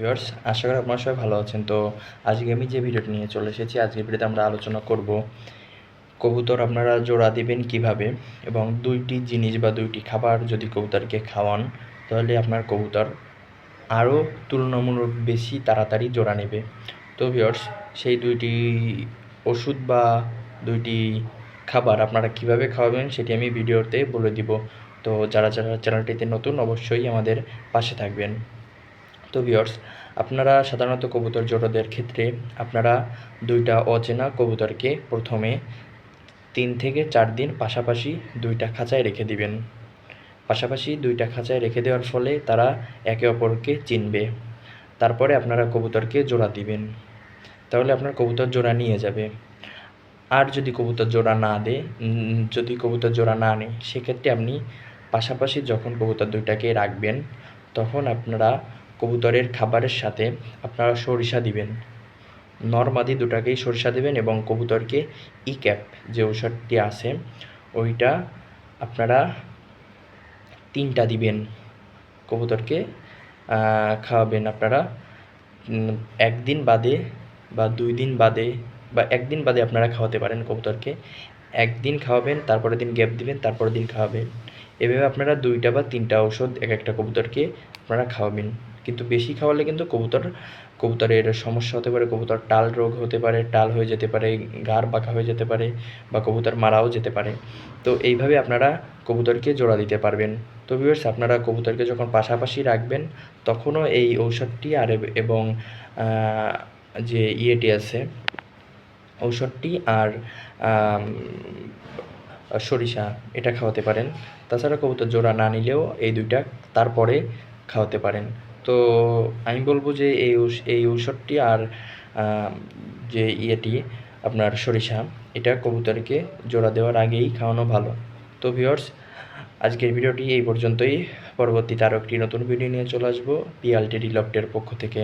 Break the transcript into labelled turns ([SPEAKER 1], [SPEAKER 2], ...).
[SPEAKER 1] Viewers আশা করি আপনারা সবাই ভালো আছেন। তো আজকে আমি যে ভিডিওটি নিয়ে চলে এসেছি আজকের ভিডিওতে আমরা আলোচনা করব কবুতর আপনারা জোড়া দিবেন কীভাবে এবং দুইটি জিনিস বা দুইটি খাবার যদি কবুতরকে খাওয়ান, তাহলে আপনার কবুতর আরও তুলনামূলক বেশি তাড়াতাড়ি জোড়া নেবে। তো ভিউয়ার্স সেই দুইটি ওষুধ বা দুইটি খাবার আপনারা কীভাবে খাওয়াবেন সেটি আমি ভিডিওতে বলে দিব। তো যারা যারা চ্যানেলটিতে নতুন, অবশ্যই আমাদের পাশে থাকবেন। তো ভিউয়ার্স আপনারা সাধারণত কবুতর জোড়াদের ক্ষেত্রে আপনারা দুইটা অচেনা কবুতরকে প্রথমে তিন থেকে চার দিন পাশাপাশি দুইটা খাঁচায় রেখে দিবেন। পাশাপাশি দুইটা খাঁচায় রেখে দেওয়ার ফলে তারা একে অপরকে চিনবে। তারপরে আপনারা কবুতরকে জোড়া দিবেন। তাহলে আপনার কবুতর জোড়া নিয়ে যাবে। আর যদি কবুতর জোড়া না উম, যদি কবুতর জোড়া না নেয় সেক্ষেত্রে আপনি পাশাপাশি যখন কবুতর দুইটাকে রাখবেন তখন আপনারা কবুতরের খাবারের সাথে আপনারা সরিষা দিবেন। নর্মাদি দুটাকেই সরিষা দেবেন এবং কবুতরকে ই ক্যাপ যে ঔষধটি আছে, ওইটা আপনারা তিনটা দিবেন। কবুতরকে খাওয়াবেন আপনারা একদিন বাদে বা দুই দিন বাদে বা একদিন বাদে আপনারা খাওয়াতে পারেন কবুতরকে। একদিন খাওয়াবেন, তারপরের দিন গ্যাপ দিবেন, তারপরের দিন খাওয়াবেন। এভাবে আপনারা দুইটা বা তিনটা ঔষধ এক একটা কবুতরকে আপনারা খাওয়াবেন। কিন্তু বেশি খাওয়ালে কিন্তু কবুতর, কবুতরের সমস্যা হতে পারে, কবুতর টাল রোগ হতে পারে, টাল হয়ে যেতে পারে, গার বাঁকা হয়ে যেতে পারে বা কবুতর মারাও যেতে পারে। তো এইভাবে আপনারা কবুতরকে জোড়া দিতে পারবেন। তো ভিউয়ার্স আপনারা কবুতরকে যখন পাশাপাশি রাখবেন, তখনও এই ঔষধটি আর এবং যে ইয়েটি আছে, ঔষধটি আর সরিষা এটা খাওয়াতে পারেন। তাছাড়া কবুতর জোড়া না নিলেও এই দুইটা তারপরে খাওয়াতে পারেন। তো আমি বলব যে এই এই ঔষধটি আর যে ইয়েটি আপনার সরিষা, এটা কবুতরকে জোড়া দেওয়ার আগেই খাওয়ানো ভালো। তো ভিওর্স আজকের ভিডিওটি এই পর্যন্তই। পরবর্তীতে আরও একটি নতুন ভিডিও নিয়ে চলে আসব পিএলটি লফটের পক্ষ থেকে।